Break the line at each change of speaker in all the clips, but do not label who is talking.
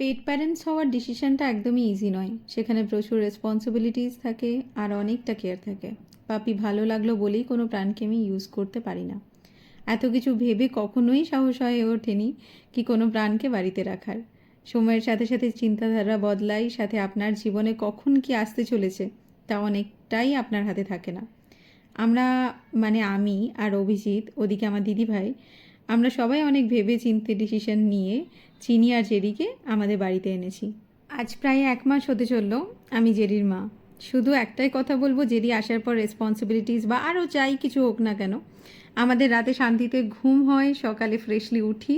পেট parents হওয়ার ডিসিশানটা একদমই easy নয়। সেখানে প্রচুর রেসপন্সিবিলিটিস থাকে আর অনেকটা কেয়ার থাকে। পাপি ভালো লাগল বলেই কোনো প্রাণকে আমি ইউজ করতে পারি না। এত কিছু ভেবে কখনোই সাহস হয়ে ওঠেনি কি কোনো প্রাণকে বাড়িতে রাখার। সময়ের সাথে সাথে চিন্তাধারা বদলাই, সাথে আপনার জীবনে কখন কি আসতে চলেছে, তা অনেকটাই আপনার হাতে থাকে না। আমরা মানে আমি আর অভিজিৎ, ওদিকে আমার দিদিভাই, আমরা সবাই অনেক ভেবে চিন্তে ডিসিশন নিয়ে চিনি আর জেরিকে আমাদের বাড়িতে এনেছি। আজ প্রায় এক মাস হতে চলল আমি জেরির মা। শুধু একটাই কথা বলব, জেরি আসার পর রেসপন্সিবিলিটিস বা আরও যাই কিছু হোক না কেন, আমাদের রাতে শান্তিতে ঘুম হয়, সকালে ফ্রেশলি উঠি।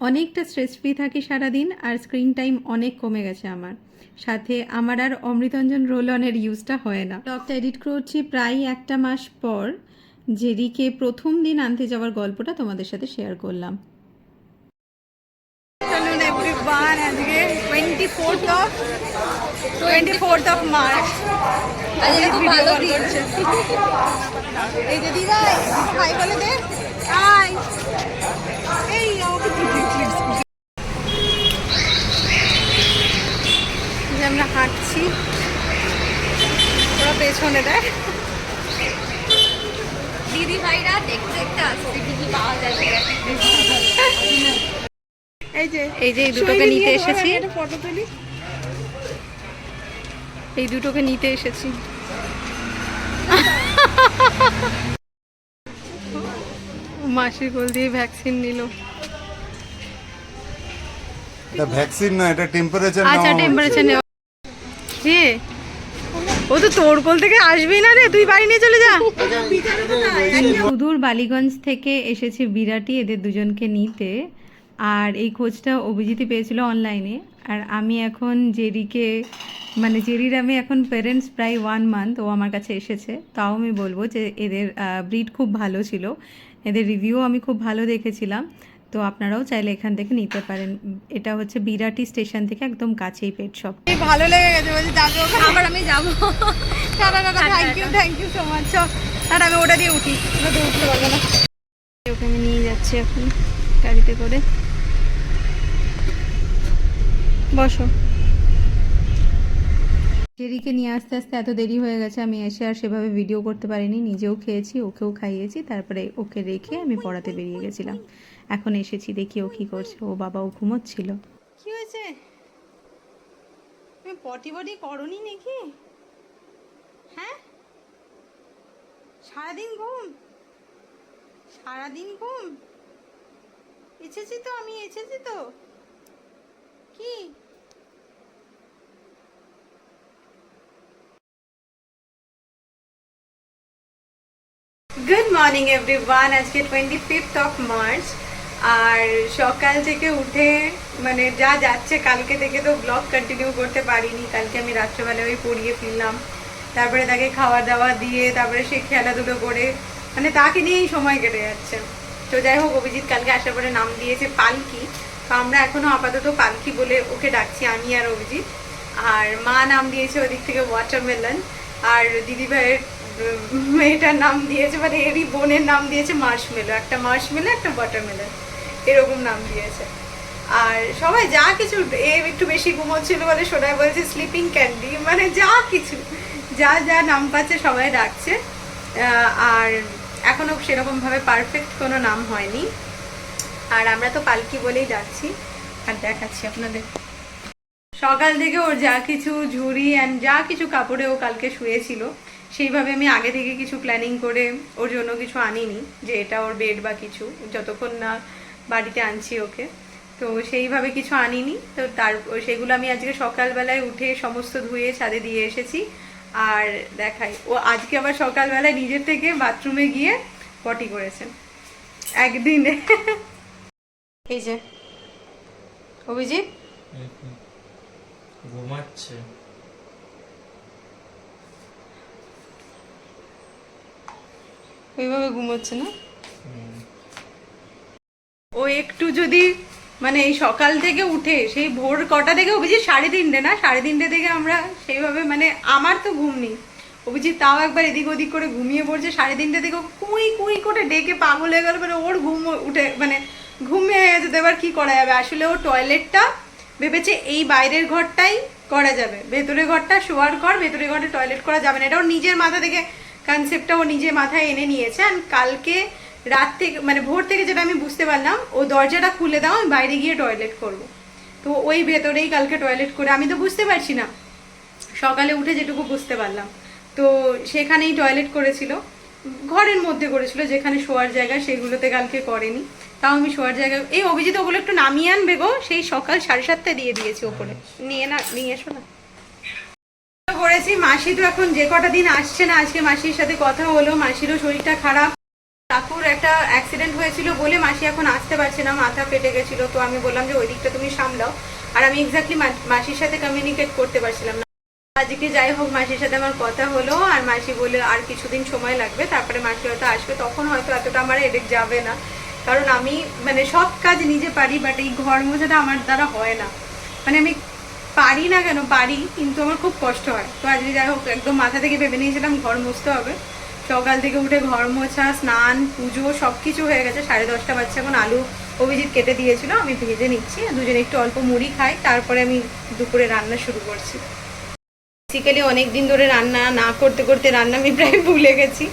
অনেকটা স্ট্রেস ফ্রি থাকি সারাদিন আর স্ক্রিন টাইম অনেক কমে গেছে আমার। সাথে আমার আর অমৃতঞ্জন রোল অনের ইউজটা হয় না। ব্লগটা এডিট করছি প্রায় একটা মাস পর জেরিকে প্রথম দিন আনতে যাওয়ার গল্পটা তোমাদের সাথে শেয়ার করলাম।
এভরিওয়ান আজকে twenty fourth of twenty fourth of March
আজকে খুব ভালো
এই যে দিভাই হাই বলে দে হাই এই আমাকে যে আমরা হাঁটছি ওরা পেছনে দেখ
দিদি ভাইরা দেখতে দেখতে আসছে কি কি পাওয়া যাবে
এই যে
এই যে এই দুটোকে নিতে এসেছি।
ফটো তুলি।
এই দুটোকে নিতে এসেছি। মাসির কোল দিয়ে ভ্যাকসিন নিল।
এটা ভ্যাকসিন না এটা টেম্পারেচার
আচ্ছা টেম্পারেচার নেওয়া। কে ও তো তোর কোল থেকে আসবেই না রে তুই বাড়ি নিয়ে চলে যা। সুদূর বালিগঞ্জ থেকে এসেছে বিরাটি এদের দুজনকে নিতে। আর এই খোঁজটা অভিজিৎ পেয়েছিল অনলাইনে আর আমি এখন জেরিকে মানে জেরির আমি এখন প্যারেন্টস প্রায় ওয়ান মান্থ ও আমার কাছে এসেছে। তাও আমি বলব যে এদের ব্রিড খুব ভালো ছিল। এদের রিভিউ আমি খুব ভালো দেখেছিলাম। তো আপনারাও চাইলে এখান থেকে নিতে পারেন। এটা হচ্ছে বিরাটি স্টেশন থেকে একদম কাছেই পেট শপ
ভালো লেগে গেছে বলছি যাবে ওখানে।
আবার আমি যাব।
Tata tata thank you thank you so much আর আমি ওটা দিয়ে উঠি। ওটা দিয়ে উঠতে পারব না।
ওকে আমি নিয়ে যাচ্ছি এখন গাড়িতে করে। বসো। জেরিকে নিয়ে আসতে আসতে এত দেরি হয়ে গেছে আমি এসে আর সেভাবে ভিডিও করতে পারিনি। নিজেও খেয়েছি ওকেও খাইয়েছি তারপরে ওকে রেখে আমি পড়াতে বেরিয়ে গেছিলাম। এখন এসেছি দেখি ও কী করছে। ও বাবাও ঘুমোচ্ছিল।
কি হয়েছে? তুমি পটি বটি করনি নাকি? হ্যাঁ? সারাদিন ঘুম? সারাদিন ঘুম? এসেছি তো আমি এসেছি তো কি গুড মর্নিং এভরিওয়ান আজকে টোয়েন্টি ফিফথ অফ মার্চ আর সকাল থেকে উঠে মানে যা যাচ্ছে, কালকে থেকে তো ব্লগ কন্টিনিউ করতে পারিনি। কালকে আমি রাত্রেবেলা ওই পড়িয়ে ফিরলাম তারপরে তাকে খাওয়া দাওয়া দিয়ে, তারপরে সে খেলাধুলো করে মানে তাকে নিয়েই সময় কেটে যাচ্ছে। তো যাই হোক, অভিজিৎ কালকে আসার পরে নাম দিয়েছে পালকি। তো আমরা এখনও আপাতত পালকি বলে ওকে ডাকছি, আমি আর অভিজিৎ। আর মা নাম দিয়েছে ওদিক থেকে ওয়াটারমেলন আর দিদিভাইয়ের মেয়েটার নাম দিয়েছে মানে এরই বোনের নাম দিয়েছে মার্শমেলো একটা মার্শমেলো একটা ওয়াটারমেলন এরকম নাম দিয়েছে। আর সবাই যা কিছু, এ একটু বেশি ঘুমোচ্ছিল বলে সোনাই বলছে স্লিপিং ক্যান্ডি মানে যা কিছু, যা যা নাম পাচ্ছে সবাই ডাকছে। আর এখনও সেরকমভাবে পারফেক্ট কোনো নাম হয়নি। আর আমরা তো পালকি বলেই ডাকছি। আর দেখাচ্ছি আপনাদের। সকাল থেকে ওর যা কিছু ঝুড়ি অ্যান্ড যা কিছু কাপড়ে ও কালকে শুয়েছিল সেইভাবে আমি আগে থেকে কিছু প্ল্যানিং করে ওর জন্য কিছু আনিনি, যে এটা ওর বেড বা কিছু। যতক্ষণ না বাড়িতে আনছি ওকে। তো সেইভাবে কিছু আনিনি। তো তার, সেগুলো আমি আজকে সকালবেলায় উঠে সমস্ত ধুয়ে ছাদে দিয়ে এসেছি। আর দেখাই, ও আজকে আবার সকালবেলায় নিজের থেকে বাথরুমে গিয়ে পটি করেছেন একদিনে। এই যে, অভিজিৎ?
ঘুমাচ্ছে।
ওইভাবে ঘুমোচ্ছে না? ও একটু যদি মানে এই সকাল থেকে উঠে, সেই ভোর কটা থেকে, অভিজিৎ সাড়ে তিনটে না? সাড়ে তিনটে থেকে আমরা সেইভাবে মানে আমার তো ঘুম নেই। অভিজিৎ তাও একবার এদিক ওদিক করে ঘুমিয়ে পড়ছে, সাড়ে তিনটে থেকে কুই কুই করে ডেকে পাগল হয়ে গেল মানে ওর ঘুম উঠে মানে ঘুমিয়ে গেছে তো এবার কি করা যাবে? আসলে ও টয়লেটটা ভেবেছে এই বাইরের ঘরটাই করা যাবে। ভেতরের ঘরটা শোয়ার ঘর, ভেতরের ঘরে টয়লেট করা যাবে না। এটা ওর নিজের মাথা থেকে কনসেপ্টটা ও নিজে মাথায় এনে নিয়েছে। আর কালকে রাত থেকে মানে ভোর থেকে যেটা আমি বুঝতে পারলাম, ও দরজাটা খুলে দাও, আমি বাইরে গিয়ে টয়লেট করব। তো ওই ভেতরেই কালকে টয়লেট করে আমি তো বুঝতে পারছি না। সকালে উঠে যেটুকু বুঝতে পারলাম। তো সেখানেই টয়লেট করেছিল। ঘরের মধ্যে করেছিল, যেখানে শোয়ার জায়গা সেগুলোতে কালকে করেনি। তাও আমি শোয়ার জায়গা এই অভিজিৎ, ওগুলো একটু নামিয়ে আনবে গো। সেই সকাল সাড়ে সাতটায় দিয়ে দিয়েছি ওপরে। নিয়ে না নিয়ে এসো না। করেছি। মাসি তো এখন যে কটা দিন আসছে না, আজকে মাসির সাথে কথা হলো, মাসিরও শরীরটা খারাপ। কাকুর একটা অ্যাক্সিডেন্ট হয়েছিল বলে মাসি এখন আসতে পারছে না, মাথা ফেটে গেছিল। তো আমি বললাম যে, ওই দিকটা তুমি সামলাও। আর আমি এক্স্যাক্টলি মাসির সাথে কমিউনিকেট করতে পারছিলাম না। আজকে যাই হোক, মাসির সাথে আমার কথা হলো। আর মাসি বলে আর কিছুদিন সময় লাগবে। তারপরে মাসি হয়তো আসবে। তখন হয়তো এতটা আমার এদিক যাবে না। কারণ আমি মানে সব কাজ নিজে পারি বাট এই ঘর মোছাটা আমার দ্বারা হয় না। মানে আমি পারি না কেন? পারি, কিন্তু আমার খুব কষ্ট হয়। তো আজকে যাই হোক, একদম মাথা থেকে ভেবে নিয়েছিলাম ঘর মুছতে হবে। সকাল থেকে উঠে ঘর মোছা, স্নান, পুজো সব কিছু হয়ে গেছে। সাড়ে দশটা বাচ্চা এখন, আলু অভিজিৎ কেটে দিয়েছিল, আমি ভেজে নিচ্ছি। দুজনে একটু অল্প মুড়ি খাই, তারপরে আমি দুপুরে রান্না শুরু করছি। বেসিক্যালি অনেক দিন ধরে রান্না না করতে করতে রান্না আমি প্রায় ভুলে গেছি।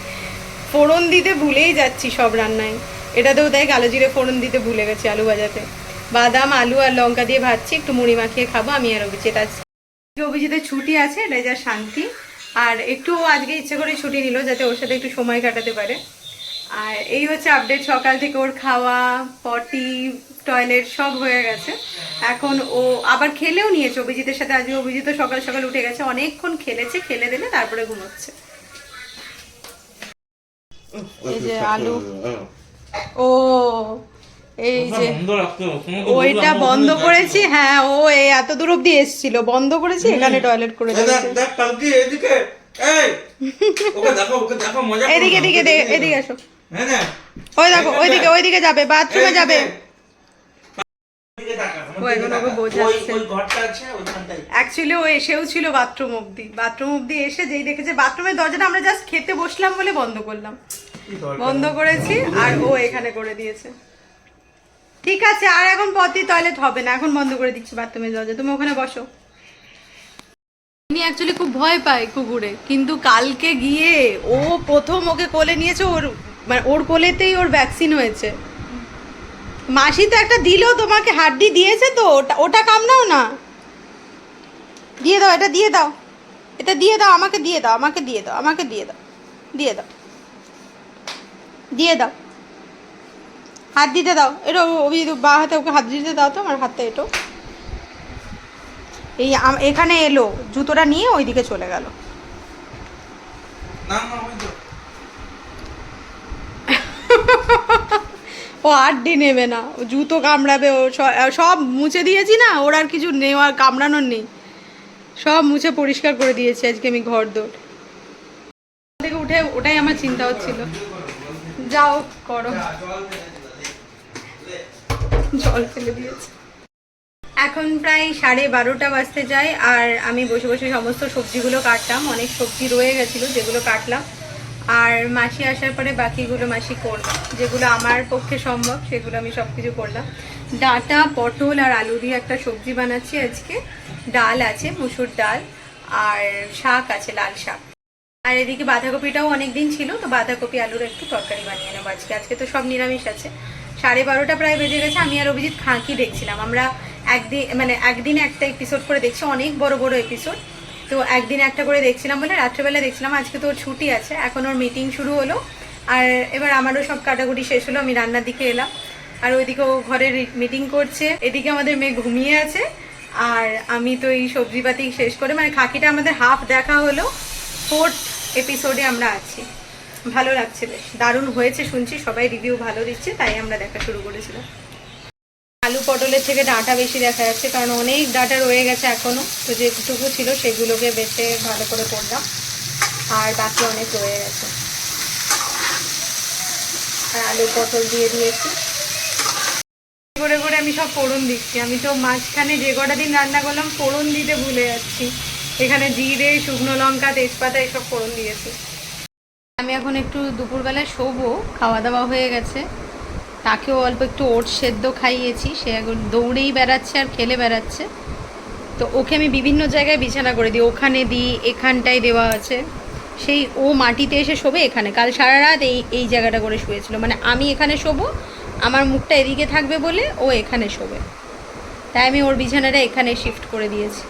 ফোড়ন দিতে ভুলেই যাচ্ছি সব রান্নায়। এটাতেও তাই কালো জিরে ফোড়ন দিতে ভুলে গেছি আলু ভাজাতে। বাদাম আলু আর লঙ্কা দিয়ে ভাজছি একটু মুড়ি মাখিয়ে খাব আমি আর অভিজিৎ আজকে অভিজিতের ছুটি আছে এটা যা শান্তি। আর একটু আজকে ইচ্ছে করে ছুটি নিল যাতে ওর সাথে একটু সময় কাটাতে পারে। আর এই হচ্ছে আপডেট সকাল থেকে ওর খাওয়া পটি টয়লেট সব হয়ে গেছে। এখন ও আবার খেলেও নিয়েছে অভিজিতের সাথে আজকে অভিজিৎ সকাল সকাল উঠে গেছে অনেকক্ষণ খেলেছে খেলে দিলে তারপরে ঘুমোচ্ছে। এই যে আলু। ও এই যে ওইটা বন্ধ করেছি হ্যাঁ ও এই এত দূর অব্দি এসেছিল বন্ধ করেছি এখানে টয়লেট করে
এদিকে এই ওকে দেখো ওকে দেখো মজা
এদিকে এদিকে এদিকে আসো।
হ্যাঁ না
ওই দেখো ওইদিকে ওইদিকে যাবে বাথরুমে যাবে। অ্যাকচুয়ালি ও এসেও ছিল বাথরুম অব্দি বাথরুম অব্দি এসে যেই দেখেছে বাথরুমের দরজাটা আমরা জাস্ট খেতে বসলাম বলে বন্ধ করলাম। বন্ধ করেছি আর ও এখানে করে দিয়েছে। ঠিক আছে, আর এখন পথে টয়লেট হবে না, এখন বন্ধ করে দিচ্ছি বাথরুমের দরজা। তুমি ওখানে বসো। আমি অ্যাকচুয়ালি খুব ভয় পাই কুকুরে, কিন্তু কালকে গিয়ে ও প্রথম ওকে কোলে নিয়েছে, ওর মানে ওর কোলেতেই ওর ভ্যাকসিন হয়েছে। মাসি তো একটা দিল, তোমাকে হাড্ডি দিয়েছে তো, ওটা ওটা কামড়াও না। দিয়ে দাও, এটা দিয়ে দাও। এটা দিয়ে দাও, আমাকে দিয়ে দাও, আমাকে দিয়ে দাও, আমাকে দিয়ে দাও দিয়ে দাও। দিয়ে দাও। হাত দিতে দাও। এটা ওই বা হাতে ওকে হাত দিতে দাও তো আমার হাতটা এটো। এই এখানে এলো জুতোটা নিয়ে ওইদিকে চলে গেল। ও আড্ডি নেবে না ও জুতো কামড়াবে ও সব মুছে দিয়েছি না ওর আর কিছু নেওয়ার কামড়ানোর নেই। সব মুছে পরিষ্কার করে দিয়েছি আজকে আমি ঘর দৌড় থেকে উঠে ওটাই আমার চিন্তা হচ্ছিল। যাও করো। জল ফেলে দিয়েছে। এখন প্রায় সাড়ে বারোটা বাজতে যায়, আর আমি বসে বসে সমস্ত সবজিগুলো কাটলাম, অনেক সবজি রয়ে গেছিল যেগুলো কাটলাম। আর মাসি আসার পরে বাকিগুলো মাসি করবে যেগুলো আমার পক্ষে সম্ভব, সেগুলো আমি সব কিছু করলাম। ডাটা, পটল আর আলু দিয়ে একটা সবজি বানাচ্ছি আজকে। ডাল আছে, মুসুর ডাল, আর শাক আছে, লাল শাক। আর এদিকে বাঁধাকপিটাও অনেক দিন ছিল, তো বাঁধাকপি, আলুর একটু তরকারি বানিয়ে নেব আজকে। আজকে তো সব নিরামিষ আছে। সাড়ে বারোটা প্রায় বেজে গেছে, আমি আর অভিজিৎ খাঁকি দেখছিলাম। আমরা একদিন মানে একদিন একটা এপিসোড করে দেখছি, অনেক বড় বড় এপিসোড তো একদিন একটা করে দেখছিলাম বলে রাত্রেবেলা দেখছিলাম, আজকে তো ওর ছুটি আছে, এখন ওর মিটিং শুরু হলো। আর এবার আমারও সব কাটাকুটি শেষ হলো, আমি রান্নার দিকে এলাম। আর ওইদিকে ও ঘরে মিটিং করছে, এদিকে আমাদের মেয়ে ঘুমিয়ে আছে। আর আমি তো এই সবজিপাতি শেষ করে মানে খাকিটা আমাদের হাফ দেখা হলো ফোর্থ এপিসোডে আমরা আছি। ভালো লাগছে বেশ। দারুণ হয়েছে শুনছি, সবাই রিভিউ ভালো দিচ্ছে, তাই আমরা দেখা শুরু করেছিলাম। আলু পটলের থেকে ডাঁটা বেশি দেখা যাচ্ছে, কারণ অনেক ডাঁটা রয়ে গেছে এখনও তো যেটুকু ছিল সেগুলোকে বেছে ভালো করে করলাম, আর বাকি অনেক রয়ে গেছে। আর আলু পটল দিয়ে দিয়েছি। করে করে আমি সব ফোড়ন দিচ্ছি। আমি তো মাঝখানে যে কটা দিন রান্না করলাম, ফোড়ন দিতে ভুলে যাচ্ছি। এখানে জিরে, শুকনো লঙ্কা, তেজপাতা, এসব ফোড়ন দিয়েছি। আমি এখন একটু দুপুরবেলায় শোবো খাওয়া দাওয়া হয়ে গেছে। তাকেও অল্প একটু ওট সেদ্ধ খাইয়েছি, সে এখন দৌড়েই বেড়াচ্ছে আর খেলে বেড়াচ্ছে। তো ওকে আমি বিভিন্ন জায়গায় বিছানা করে দিই, ওখানে দিই, এখানটায় দেওয়া আছে। সেই ও মাটিতে এসে শোবে এখানে। কাল সারা রাত এই এই জায়গাটা করে শুয়েছিল। মানে আমি এখানে শোবো, আমার মুখটা এদিকে থাকবে বলে ও এখানে শোবে। তাই আমি ওর বিছানাটা এখানে শিফট করে দিয়েছি।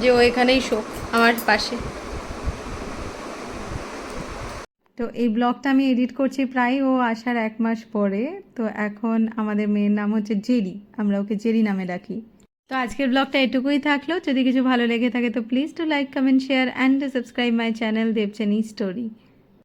যে ও এখানেই শোক, আমার পাশে।
তো এই ব্লগটা আমি এডিট করছি প্রায় ও আসার এক মাস পরে। তো এখন আমাদের মেয়ের নাম হচ্ছে জেরি, আমরা ওকে জেরি নামে ডাকি। তো আজকের ব্লগটা এটুকুই থাকল। যদি কিছু ভালো লেগে থাকে তো please to like comment share and subscribe my channel দেবচেনি story